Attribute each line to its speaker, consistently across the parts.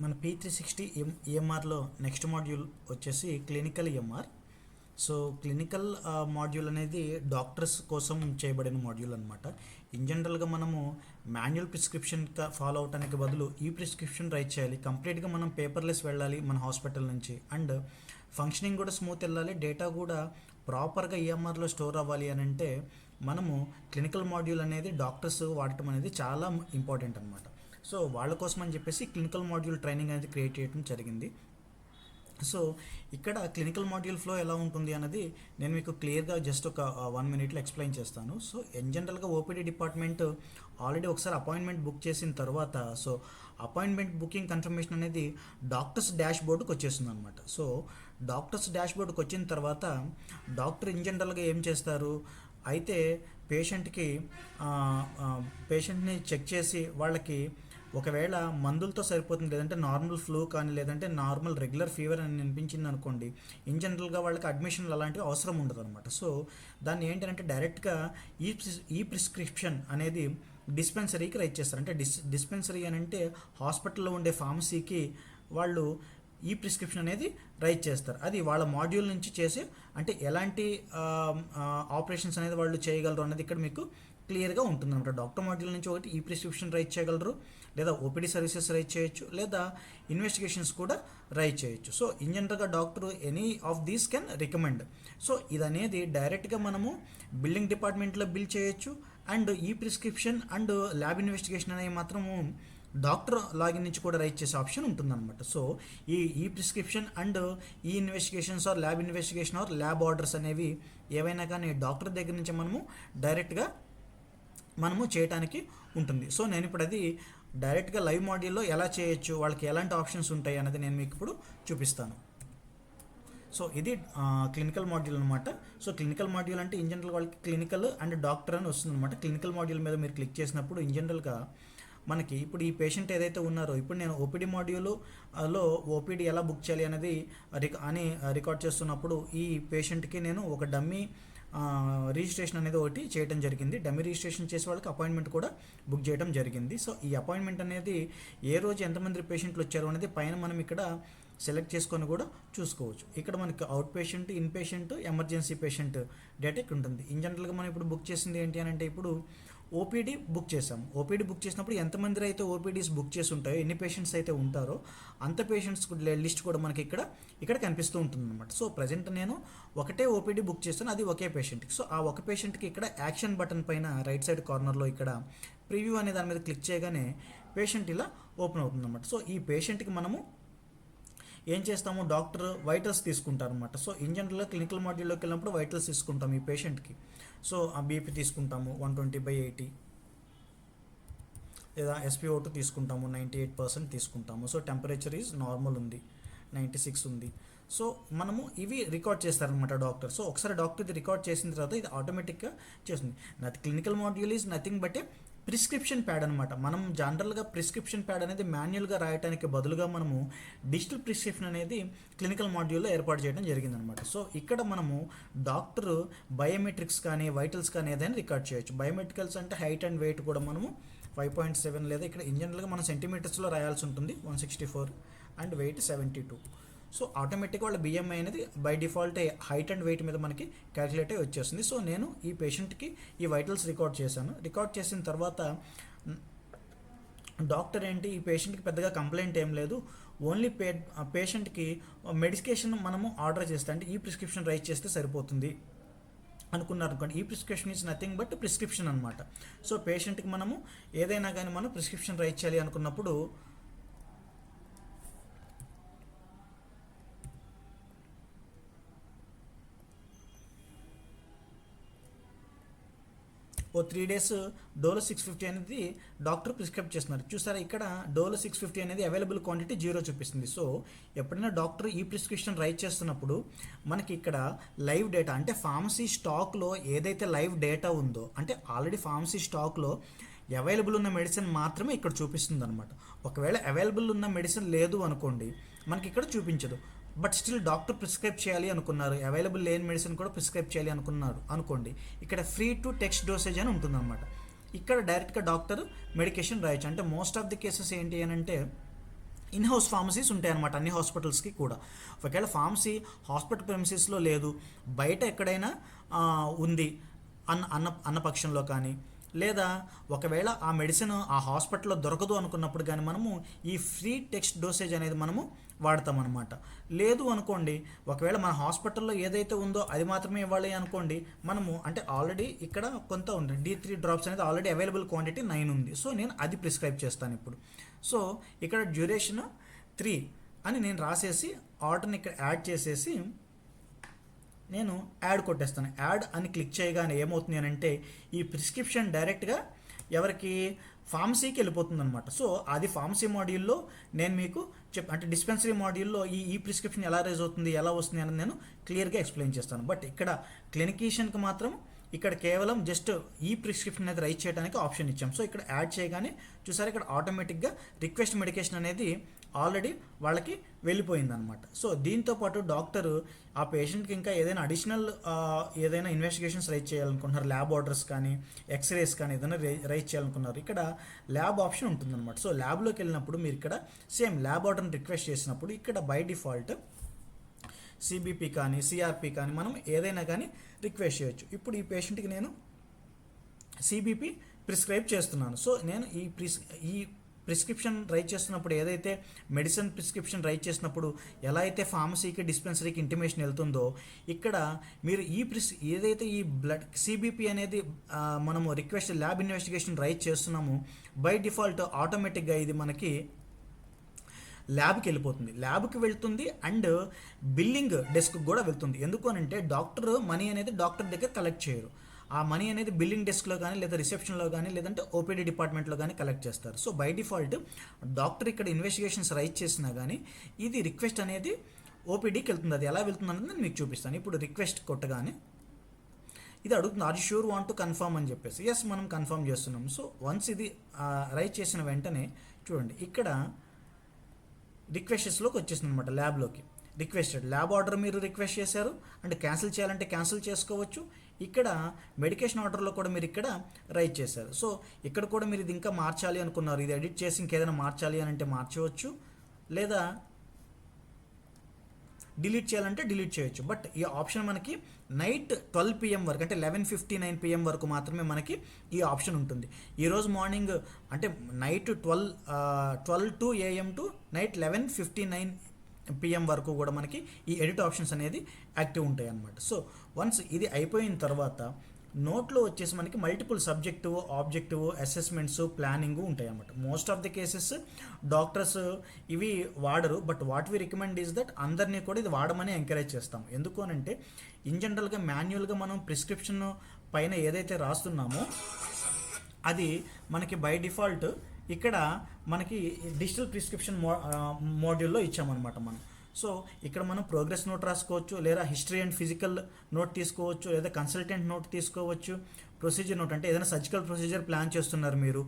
Speaker 1: మన P three sixty M ఈఎంఆర్లో next module వచ్చేసి clinical EMR so clinical module అనేది డాక్టర్స్ కోసం చేయబడిన మాడ్యూల్ అనమాట ఇన్ జనరల్గా మనము మాన్యువల్ ప్రిస్క్రిప్షన్ ఫాలో అవటానికి బదులు ఈ ప్రిస్క్రిప్షన్ రైట్ చేయాలి. కంప్లీట్గా మనం పేపర్లెస్ వెళ్ళాలి మన హాస్పిటల్ నుంచి. అండ్ ఫంక్షనింగ్ కూడా స్మూత్ వెళ్ళాలి. డేటా కూడా ప్రాపర్గా ఈఎంఆర్లో స్టోర్ అవ్వాలి అని అంటే మనము క్లినికల్ మాడ్యూల్ అనేది డాక్టర్స్ వాడటం అనేది చాలా ఇంపార్టెంట్ అనమాట సో వాళ్ళ కోసం అని చెప్పేసి క్లినికల్ మాడ్యూల్ ట్రైనింగ్ అనేది క్రియేట్ చేయడం జరిగింది. సో ఇక్కడ క్లినికల్ మాడ్యూల్ ఫ్లో ఎలా ఉంటుంది అన్నది నేను మీకు క్లియర్గా జస్ట్ ఒక వన్ మినిట్లో ఎక్స్ప్లెయిన్ చేస్తాను. సో ఇన్ జనరల్గా ఓపీడీ డిపార్ట్మెంట్ ఆల్రెడీ ఒకసారి అపాయింట్మెంట్ బుక్ చేసిన తర్వాత సో అపాయింట్మెంట్ బుకింగ్ కన్ఫర్మేషన్ అనేది డాక్టర్స్ డాష్ బోర్డుకి వచ్చేస్తుంది అనమాట సో డాక్టర్స్ డాష్ బోర్డుకి వచ్చిన తర్వాత డాక్టర్ ఇన్ జనరల్గా ఏం చేస్తారు? అయితే పేషెంట్కి పేషెంట్ని చెక్ చేసి వాళ్ళకి ఒకవేళ మందులతో సరిపోతుంది లేదంటే నార్మల్ ఫ్లూ కానీ లేదంటే నార్మల్ రెగ్యులర్ ఫీవర్ అని అనిపించింది అనుకోండి ఇన్ జనరల్గా వాళ్ళకి అడ్మిషన్లు అలాంటివి అవసరం ఉండదు అనమాట సో దాన్ని ఏంటంటే డైరెక్ట్గా ఈ ప్రిస్- ఈ ప్రిస్క్రిప్షన్ అనేది డిస్పెన్సరీకి రైట్ చేస్తారు. అంటే డిస్ డిస్పెన్సరీ అని అంటే హాస్పిటల్లో ఉండే ఫార్మసీకి వాళ్ళు ఈ ప్రిస్క్రిప్షన్ అనేది రైట్ చేస్తారు. అది వాళ్ళ మాడ్యూల్ నుంచి చేసి అంటే ఎలాంటి ఆపరేషన్స్ అనేది వాళ్ళు చేయగలరు అనేది ఇక్కడ మీకు క్లియర్గా ఉంటుంది అనమాట డాక్టర్ మాడ్యూల్ నుంచి ఒకటి ఈ ప్రిస్క్రిప్షన్ రైట్ చేయగలరు లేదా ఓపీడీ సర్వీసెస్ రైట్ చేయొచ్చు లేదా ఇన్వెస్టిగేషన్స్ కూడా రైట్ చేయొచ్చు. సో ఇన్ జనరల్గా doctor any of these can recommend. So ఇది అనేది డైరెక్ట్గా మనము బిల్డింగ్ డిపార్ట్మెంట్లో బిల్ చేయొచ్చు అండ్ ఈ ప్రిస్క్రిప్షన్ అండ్ ల్యాబ్ ఇన్వెస్టిగేషన్ అనేవి మాత్రము డాక్టర్ లాగిన్ నుంచి కూడా రైట్ చేసే ఆప్షన్ ఉంటుందన్నమాట. సో ఈ ఈ ప్రిస్క్రిప్షన్ అండ్ ఈ investigations or lab investigation or lab orders అనేవి ఏవైనా కానీ డాక్టర్ దగ్గర నుంచి మనము డైరెక్ట్గా మనము చేయటానికి ఉంటుంది. సో నేను ఇప్పుడు అది డైరెక్ట్గా లైవ్ మాడ్యూల్లో ఎలా చేయొచ్చు వాళ్ళకి ఎలాంటి ఆప్షన్స్ ఉంటాయి అనేది నేను మీకు ఇప్పుడు చూపిస్తాను. సో ఇది క్లినికల్ మాడ్యూల్ అనమాట సో క్లినికల్ మాడ్యూల్ అంటే ఇన్ జనరల్ వాళ్ళకి క్లినికల్ అండ్ డాక్టర్ అని వస్తుంది అనమాట క్లినికల్ మాడ్యూల్ మీద మీరు క్లిక్ చేసినప్పుడు ఇన్ జనరల్గా మనకి ఇప్పుడు ఈ పేషెంట్ ఏదైతే ఉన్నారో ఇప్పుడు నేను ఓపీడీ మాడ్యూల్లో ఓపీడీ ఎలా బుక్ చేయాలి అనేది రిక- అని రికార్డ్ చేస్తున్నప్పుడు ఈ పేషెంట్కి నేను ఒక డమ్మీ రిజిస్ట్రేషన్ అనేది ఒకటి చేయడం జరిగింది. డమ్మి రిజిస్ట్రేషన్ చేసే వాళ్ళకి అపాయింట్మెంట్ కూడా బుక్ చేయడం జరిగింది. సో ఈ అపాయింట్మెంట్ అనేది ఏ రోజు ఎంతమంది పేషెంట్లు వచ్చారు అనేది పైన మనం ఇక్కడ సెలెక్ట్ చేసుకొని కూడా చూసుకోవచ్చు. ఇక్కడ మనకి out patient in patient emergency patient data ఇక్కడ ఉంటుంది. ఇన్ జనరల్గా మనం ఇప్పుడు బుక్ చేసింది ఏంటి అని అంటే ఇప్పుడు ఓపీడీ బుక్ చేసాం ఓపీడీ బుక్ చేసినప్పుడు ఎంతమంది అయితే ఓపీడీస్ బుక్ చేసి ఉంటాయో ఎన్ని పేషెంట్స్ అయితే ఉంటారో అంత పేషెంట్స్ లిస్ట్ కూడా మనకి ఇక్కడ ఇక్కడ కనిపిస్తూ ఉంటుంది అనమాట సో ప్రజెంట్ నేను ఒకటే ఓపీడీ బుక్ చేస్తాను అది ఒకే పేషెంట్కి. సో ఆ ఒక పేషెంట్కి ఇక్కడ యాక్షన్ బటన్ పైన రైట్ సైడ్ కార్నర్లో ఇక్కడ ప్రివ్యూ అనే దాని మీద క్లిక్ చేయగానే పేషెంట్ ఇలా ఓపెన్ అవుతుంది అనమాట సో ఈ పేషెంట్కి మనము ఏం చేస్తాము? డాక్టర్ వైటల్స్ తీసుకుంటారు అనమాట సో ఇన్ జనరల్గా క్లినికల్ మాడ్యూల్లోకి వెళ్ళినప్పుడు వైటల్స్ తీసుకుంటాం ఈ పేషెంట్కి సో ఆ బీపీ తీసుకుంటాము వన్ ట్వంటీ బై ఎయిటీ లేదా ఎస్పీ ఓటు తీసుకుంటాము నైంటీ ఎయిట్ పర్సెంట్ తీసుకుంటాము. సో టెంపరేచర్ ఈజ్ నార్మల్ ఉంది నైంటీ సిక్స్ ఉంది. సో మనము ఇవి రికార్డ్ చేస్తారనమాట డాక్టర్. సో ఒకసారి డాక్టర్ ఇది రికార్డ్ చేసిన తర్వాత ఇది ఆటోమేటిక్గా చేస్తుంది. నథ్ clinical module is nothing but a prescription pad అనమాట మనం జనరల్గా ప్రిస్క్రిప్షన్ ప్యాడ్ అనేది మాన్యువల్గా రాయడానికి బదులుగా మనము డిజిటల్ ప్రిస్క్రిప్షన్ అనేది క్లినికల్ మాడ్యూల్లో ఏర్పాటు చేయడం జరిగిందనమాట సో ఇక్కడ మనము డాక్టర్ బయోమెట్రిక్స్ కానీ వైటల్స్ కానీ ఏదైనా రికార్డ్ చేయొచ్చు. బయోమెట్రికల్స్ అంటే హైట్ అండ్ వెయిట్ కూడా మనము ఫైవ్ పాయింట్ సెవెన్ లేదా ఇక్కడ ఇన్ జనరల్గా మనం సెంటీమీటర్స్లో రాయాల్సి ఉంటుంది. One sixty four and weight seventy two. So ఆటోమేటిక్గా వాళ్ళ బిఎంఐ అనేది by default height and weight మీద మనకి క్యాలిక్యులేట్ అయి వచ్చేస్తుంది. సో నేను ఈ పేషెంట్కి ఈ వైటల్స్ రికార్డ్ చేశాను. రికార్డ్ చేసిన తర్వాత డాక్టర్ ఏంటి? ఈ పేషెంట్కి పెద్దగా కంప్లైంట్ ఏం లేదు. ఓన్లీ పే పేషెంట్కి మెడికేషన్ మనము ఆర్డర్ చేస్తే అంటే ఈ ప్రిస్క్రిప్షన్ రైట్ చేస్తే సరిపోతుంది అనుకున్నారు అనుకోండి. ఈ prescription is nothing but prescription అనమాట సో పేషెంట్కి మనము ఏదైనా కానీ మనం ప్రిస్క్రిప్షన్ రైట్ చేయాలి అనుకున్నప్పుడు ఓ three days Dolo six fifty అనేది డాక్టర్ ప్రిస్క్రైబ్ చేస్తున్నారు. చూసారా ఇక్కడ డోలో సిక్స్ ఫిఫ్టీ అనేది అవైలబుల్ క్వాంటిటీ జీరో చూపిస్తుంది. సో ఎప్పుడైనా డాక్టర్ ఈ ప్రిస్క్రిప్షన్ రైట్ చేస్తున్నప్పుడు మనకి ఇక్కడ లైవ్ డేటా అంటే ఫార్మసీ స్టాక్లో ఏదైతే లైవ్ డేటా ఉందో అంటే ఆల్రెడీ ఫార్మసీ స్టాక్లో అవైలబుల్ ఉన్న మెడిసిన్ మాత్రమే ఇక్కడ చూపిస్తుంది అనమాట ఒకవేళ అవైలబుల్ ఉన్న మెడిసిన్ లేదు అనుకోండి మనకి ఇక్కడ చూపించదు. బట్ స్టిల్ డాక్టర్ ప్రిస్క్రైబ్ చేయాలి అనుకున్నారు. అవైలబుల్ లేని మెడిసిన్ కూడా ప్రిస్క్రైబ్ చేయాలి అనుకున్నారు. అనుకోండి. ఇక్కడ ఫ్రీ టు టెక్స్ట్ డోసేజ్ అని ఉంటుందన్నమాట. ఇక్కడ డైరెక్ట్గా డాక్టర్ మెడికేషన్ రాయొచ్చు. అంటే మోస్ట్ ఆఫ్ ది కేసెస్ ఏంటి అని అంటే ఇన్ హౌస్ ఫార్మసీస్ ఉంటాయన్నమాట అన్ని హాస్పిటల్స్కి కూడా. ఒకవేళ ఫార్మసీ హాస్పిటల్ ప్రెమిసెస్లో లేదు బయట ఎక్కడైనా ఉంది అన్న అన్న అన్న పక్షంలో కానీ లేదా ఒకవేళ ఆ మెడిసిన్ ఆ హాస్పిటల్లో దొరకదు అనుకున్నప్పుడు కానీ మనము ఈ ఫ్రీ టెక్స్ట్ డోసేజ్ అనేది మనము వాడతాం అనమాట లేదు అనుకోండి ఒకవేళ మన హాస్పిటల్లో ఏదైతే ఉందో అది మాత్రమే ఇవ్వాలి అనుకోండి మనము అంటే ఆల్రెడీ ఇక్కడ కొంత ఉంది. డి త్రీ డ్రాప్స్ అనేది ఆల్రెడీ అవైలబుల్ క్వాంటిటీ నైన్ ఉంది. సో నేను అది ప్రిస్క్రైబ్ చేస్తాను ఇప్పుడు. సో ఇక్కడ డ్యూరేషన్ త్రీ అని నేను రాసేసి ఆర్డర్ని ఇక్కడ యాడ్ చేసేసి నేను యాడ్ కొట్టేస్తాను. యాడ్ అని క్లిక్ చేయగానే ఏమవుతుంది అని అంటే ఈ ప్రిస్క్రిప్షన్ డైరెక్ట్గా ఎవరికి ఫార్మసీకి వెళ్ళిపోతుంది అనమాట సో అది ఫార్మసీ మాడ్యూల్లో నేను మీకు చెప్ అంటే డిస్పెన్సరీ మాడ్యూల్లో ఈ ఈ ప్రిస్క్రిప్షన్ ఎలా రైజ్ అవుతుంది ఎలా వస్తుంది అని నేను క్లియర్గా ఎక్స్ప్లెయిన్ చేస్తాను. బట్ ఇక్కడ క్లినికీషియన్కి మాత్రం ఇక్కడ కేవలం జస్ట్ ఈ ప్రిస్క్రిప్షన్ అనేది రైట్ చేయడానికి ఆప్షన్ ఇచ్చాం. సో ఇక్కడ యాడ్ చేయగానే చూసారు ఇక్కడ ఆటోమేటిక్గా రిక్వెస్ట్ మెడికేషన్ అనేది ఆల్రెడీ వాళ్ళకి వెళ్ళిపోయిందనమాట సో దీంతో పాటు డాక్టర్ ఆ పేషెంట్కి ఇంకా ఏదైనా అడిషనల్ ఏదైనా ఇన్వెస్టిగేషన్స్ రైట్ చేయాలనుకుంటున్నారు. ల్యాబ్ ఆర్డర్స్ కానీ ఎక్స్రేస్ కానీ ఏదైనా రైట్ చేయాలనుకున్నారు ఇక్కడ ల్యాబ్ ఆప్షన్ ఉంటుందన్నమాట. సో ల్యాబ్లోకి వెళ్ళినప్పుడు మీరు ఇక్కడ సేమ్ ల్యాబ్ ఆర్డర్ని రిక్వెస్ట్ చేసినప్పుడు ఇక్కడ బై డిఫాల్ట్ సిబిపి కానీ సిఆర్పి కానీ మనం ఏదైనా కానీ రిక్వెస్ట్ చేయొచ్చు. ఇప్పుడు ఈ పేషెంట్కి నేను సిబిపి ప్రిస్క్రైబ్ చేస్తున్నాను. సో నేను ఈ ప్రిస్ ఈ ప్రిస్క్రిప్షన్ రైట్ చేస్తున్నప్పుడు ఏదైతే మెడిసిన్ ప్రిస్క్రిప్షన్ రైట్ చేసినప్పుడు ఎలా అయితే ఫార్మసీకి డిస్పెన్సరీకి ఇంటిమేషన్ వెళ్తుందో ఇక్కడ మీరు ఈ ప్రిస్ ఏదైతే ఈ బ్లడ్ సిబిపి అనేది మనము రిక్వెస్ట్ ల్యాబ్ ఇన్వెస్టిగేషన్ రైట్ చేస్తున్నామో బై డిఫాల్ట్ ఆటోమేటిక్గా ఇది మనకి ల్యాబ్కి వెళ్ళిపోతుంది. ల్యాబ్కి వెళ్తుంది అండ్ బిల్లింగ్ డెస్క్ కూడా వెళ్తుంది. ఎందుకు అని అంటే డాక్టర్ మనీ అనేది డాక్టర్ దగ్గర కలెక్ట్ చేయరు. ఆ మనీ అనేది బిల్లింగ్ డెస్క్లో కానీ లేదా రిసెప్షన్లో కానీ లేదంటే ఓపీడీ డిపార్ట్మెంట్లో కానీ కలెక్ట్ చేస్తారు. సో బై డిఫాల్ట్ డాక్టర్ ఇక్కడ ఇన్వెస్టిగేషన్స్ రైట్ చేసినా కానీ ఇది రిక్వెస్ట్ అనేది ఓపీడీకి వెళ్తుంది. అది ఎలా వెళ్తుంది అనేది నేను మీకు చూపిస్తాను. ఇప్పుడు రిక్వెస్ట్ కొట్టగానే ఇది అడుగుతుంది are sure want to confirm అని చెప్పేసి. ఎస్ మనం కన్ఫర్మ్ చేస్తున్నాం. సో వన్స్ ఇది రైట్ చేసిన వెంటనే చూడండి ఇక్కడ రిక్వెస్టెస్లోకి వచ్చేసింది అనమాట ల్యాబ్లోకి. రిక్వెస్టెడ్. ల్యాబ్ ఆర్డర్ మీరు రిక్వెస్ట్ చేశారు అంటే క్యాన్సిల్ చేయాలంటే క్యాన్సిల్ చేసుకోవచ్చు. ఇక్కడ మెడికేషన్ ఆర్డర్లో కూడా మీరు ఇక్కడ రైట్ చేశారు. సో ఇక్కడ కూడా మీరు ఇది ఇంకా మార్చాలి అనుకున్నారు. ఇది ఎడిట్ చేసి ఇంకేదైనా మార్చాలి అని అంటే మార్చవచ్చు. లేదా డిలీట్ చేయాలంటే డిలీట్ చేయొచ్చు. బట్ ఈ ఆప్షన్ మనకి నైట్ ట్వెల్వ్ పిఎం వరకు అంటే లెవెన్ ఫిఫ్టీ నైన్ పిఎం వరకు మాత్రమే మనకి ఈ ఆప్షన్ ఉంటుంది. ఈరోజు మార్నింగ్ అంటే night twelve twelve to AM to night eleven fifty nine PM వరకు కూడా మనకి ఈ ఎడిట్ ఆప్షన్స్ అనేది యాక్టివ్ ఉంటాయి అన్నమాట. సో వన్స్ ఇది అయిపోయిన తర్వాత నోట్లో వచ్చేసి మనకి multiple subjective objective assessments planning ఉంటాయి అన్నమాట. Most of the cases doctors ఇవి వాడరు but what we recommend is that అందరినీ కూడా ఇది వాడమని ఎంకరేజ్ చేస్తాం. ఎందుకు అని అంటే ఇన్ జనరల్గా మాన్యువల్గా మనం ప్రిస్క్రిప్షన్ పైన ఏదైతే రాస్తున్నామో అది మనకి బై డిఫాల్ట్ ఇక్కడ మనకి డిజిటల్ ప్రిస్క్రిప్షన్ మో మోడ్యూల్లో ఇచ్చామన్నమాట మనం. సో ఇక్కడ మనం ప్రోగ్రెస్ నోట్ రాసుకోవచ్చు లేదా హిస్టరీ అండ్ ఫిజికల్ నోట్ తీసుకోవచ్చు లేదా కన్సల్టెంట్ నోట్ తీసుకోవచ్చు. ప్రొసీజర్ నోట్ అంటే ఏదైనా సర్జికల్ ప్రొసీజర్ ప్లాన్ చేస్తున్నారు మీరు.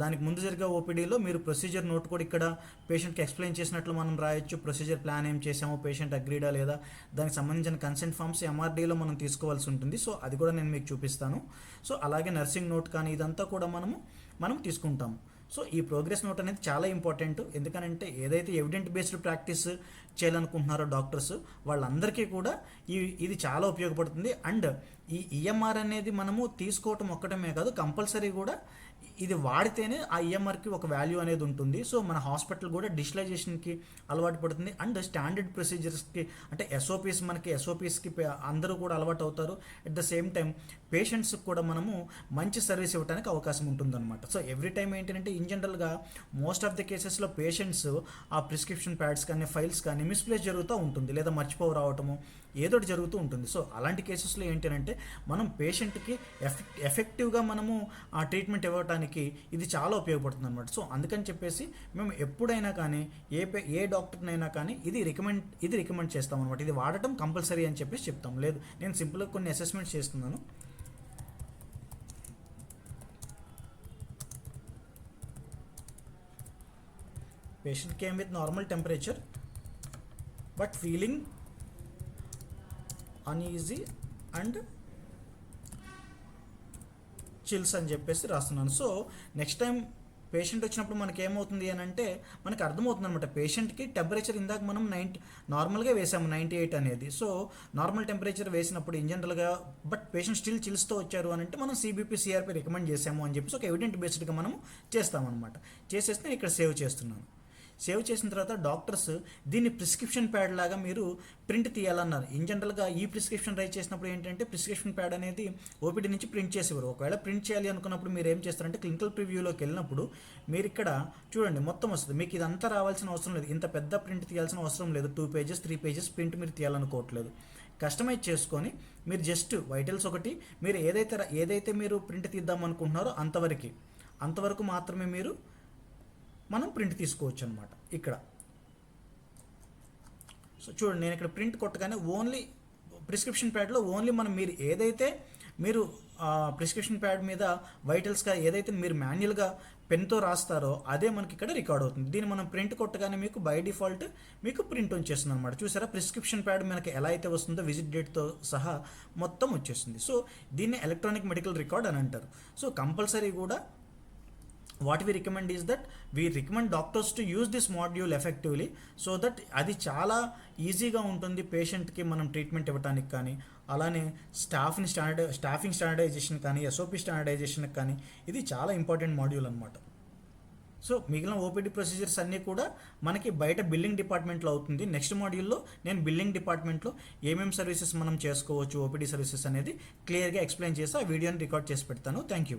Speaker 1: దానికి ముందు జరిగే ఓపీడీలో మీరు ప్రొసీజర్ నోట్ కూడా ఇక్కడ పేషెంట్కి ఎక్స్ప్లెయిన్ చేసినట్లు మనం రాయొచ్చు. ప్రొసీజర్ ప్లాన్ ఏం చేసామో పేషెంట్ అగ్రీడా లేదా దానికి సంబంధించిన కన్సెంట్ ఫామ్స్ ఎంఆర్డీలో మనం తీసుకోవాల్సి ఉంటుంది. సో అది కూడా నేను మీకు చూపిస్తాను. సో అలాగే నర్సింగ్ నోట్ కానీ ఇదంతా కూడా మనము మనం తీసుకుంటాము సో ఈ ప్రోగ్రెస్ నోట్ అనేది చాలా ఇంపార్టెంట్. ఎందుకనంటే ఏదైతే ఎవిడెంట్ బేస్డ్ ప్రాక్టీస్ చేయాలనుకుంటున్నారో డాక్టర్స్ వాళ్ళందరికీ కూడా ఈ ఇది చాలా ఉపయోగపడుతుంది. అండ్ ఈ ఈఎంఆర్ అనేది మనము తీసుకోవటం ఒక్కటమే కాదు కంపల్సరీ కూడా ఇది వాడితేనే ఆ ఈఎంఆర్కి ఒక వాల్యూ అనేది ఉంటుంది. సో మన హాస్పిటల్ కూడా డిజిటలైజేషన్కి అలవాటు పడుతుంది. అండ్ స్టాండర్డ్ ప్రొసీజర్స్కి అంటే ఎస్ఓపీస్ మనకి ఎస్ఓపీస్కి అందరూ కూడా అలవాటు అవుతారు. అట్ ద సేమ్ టైం పేషెంట్స్కి కూడా మనము మంచి సర్వీస్ ఇవ్వడానికి అవకాశం ఉంటుందన్నమాట. సో ఎవ్రీ టైం ఏంటంటే ఇన్ జనరల్గా మోస్ట్ ఆఫ్ ద కేసెస్లో పేషెంట్స్ ఆ ప్రిస్క్రిప్షన్ ప్యాడ్స్ కానీ ఫైల్స్ కానీ మిస్ప్లేస్ జరుగుతూ ఉంటుంది. లేదా మర్చిపోవు ఏదోటి ఏదో జరుగుతూ ఉంటుంది. సో అలాంటి కేసెస్లో ఏంటంటే మనం పేషెంట్కి ఎఫెక్ట్ ఎఫెక్టివ్గా మనము ఆ ట్రీట్మెంట్ ఇవ్వడానికి ఇది చాలా ఉపయోగపడుతుంది అనమాట సో అందుకని చెప్పేసి మేము ఎప్పుడైనా కానీ ఏ పే ఏ డాక్టర్నైనా కానీ ఇది రికమెండ్ ఇది రికమెండ్ చేస్తాం అనమాట ఇది వాడటం కంపల్సరీ అని చెప్పేసి చెప్తాం. లేదు నేను సింపుల్గా కొన్ని అసెస్మెంట్స్ చేస్తున్నాను. Patient came with normal temperature but feeling uneasy and chills అని చెప్పేసి రాస్తున్నాను. సో నెక్స్ట్ టైం పేషెంట్ వచ్చినప్పుడు మనకి ఏమవుతుంది అని అంటే మనకి అర్థమవుతుంది అనమాట పేషెంట్కి టెంపరేచర్ ఇందాక మనం నైంటీ నార్మల్గా వేసాము నైంటీ ఎయిట్ అనేది. సో నార్మల్ టెంపరేచర్ వేసినప్పుడు ఇన్ జనరల్గా బట్ పేషెంట్ స్టిల్ చిల్స్తో వచ్చారు అని అంటే మనం సిబిపి సిఆర్పి రికమెండ్ చేసాము అని చెప్పేసి ఒక ఎవిడెంట్ బేస్డ్గా మనం చేస్తామన్నమాట. చేసేస్తే నేను ఇక్కడ సేవ్ చేస్తున్నాను. సేవ్ చేసిన తర్వాత డాక్టర్స్ దీన్ని ప్రిస్క్రిప్షన్ ప్యాడ్ లాగా మీరు ప్రింట్ తీయాలన్నారు. ఇన్ జనరల్గా ఈ ప్రిస్క్రిప్షన్ రైట్ చేసినప్పుడు ఏంటంటే ప్రిస్క్రిప్షన్ ప్యాడ్ అనేది ఓపీడీ నుంచి ప్రింట్ చేసేవారు. ఒకవేళ ప్రింట్ చేయాలి అనుకున్నప్పుడు మీరు ఏం చేస్తారంటే క్లినికల్ ప్రివ్యూలోకి వెళ్ళినప్పుడు మీరు ఇక్కడ చూడండి మొత్తం వస్తుంది. మీకు ఇదంతా రావాల్సిన అవసరం లేదు. ఇంత పెద్ద ప్రింట్ తీయాల్సిన అవసరం లేదు. Two pages three pages print మీరు తీయాలనుకోవట్లేదు. కస్టమైజ్ చేసుకొని మీరు జస్ట్ వైటల్స్ ఒకటి మీరు ఏదైతే ఏదైతే మీరు ప్రింట్ తీద్దాం అనుకుంటున్నారో అంతవరకు. అంతవరకు మాత్రమే మీరు మనం ప్రింట్ తీసుకోవచ్చు అనమాట ఇక్కడ. సో చూడండి నేను ఇక్కడ ప్రింట్ కొట్టగానే ఓన్లీ ప్రిస్క్రిప్షన్ ప్యాడ్లో ఓన్లీ మనం మీరు ఏదైతే మీరు ప్రిస్క్రిప్షన్ ప్యాడ్ మీద వైటల్స్గా ఏదైతే మీరు మాన్యువల్గా పెన్తో రాస్తారో అదే మనకి ఇక్కడ రికార్డ్ అవుతుంది. దీన్ని మనం ప్రింట్ కొట్టగానే మీకు బై డిఫాల్ట్ మీకు ప్రింట్ వచ్చేస్తుంది అనమాట చూసారా? ప్రిస్క్రిప్షన్ ప్యాడ్ మనకి ఎలా అయితే వస్తుందో విజిట్ డేట్తో సహా మొత్తం వచ్చేస్తుంది సో దీన్ని ఎలక్ట్రానిక్ మెడికల్ రికార్డ్ అని అంటారు. సో కంపల్సరీ కూడా what we recommend is that we recommend doctors to use this module effectively so that అది చాలా ఈజీగా ఉంటుంది పేషెంట్కి మనం ట్రీట్మెంట్ ఇవ్వడానికి కానీ అలానే స్టాఫ్ని స్టాండర్డ్ స్టాఫింగ్ స్టాండర్డైజేషన్ కానీ ఎస్ఓపి స్టాండర్డైజేషన్కి కానీ ఇది చాలా ఇంపార్టెంట్ మాడ్యూల్ అనమాట సో మిగిలిన ఓపీడీ ప్రొసీజర్స్ అన్నీ కూడా మనకి బయట బిల్లింగ్ డిపార్ట్మెంట్లో అవుతుంది. నెక్స్ట్ మాడ్యూల్లో నేను బిల్లింగ్ డిపార్ట్మెంట్లో ఏమేమి సర్వీసెస్ మనం చేసుకోవచ్చు ఓపీడీ సర్వీసెస్ అనేది క్లియర్గా ఎక్స్ప్లెయిన్ చేసి ఆ వీడియోని రికార్డ్ చేసి పెడతాను. Thank you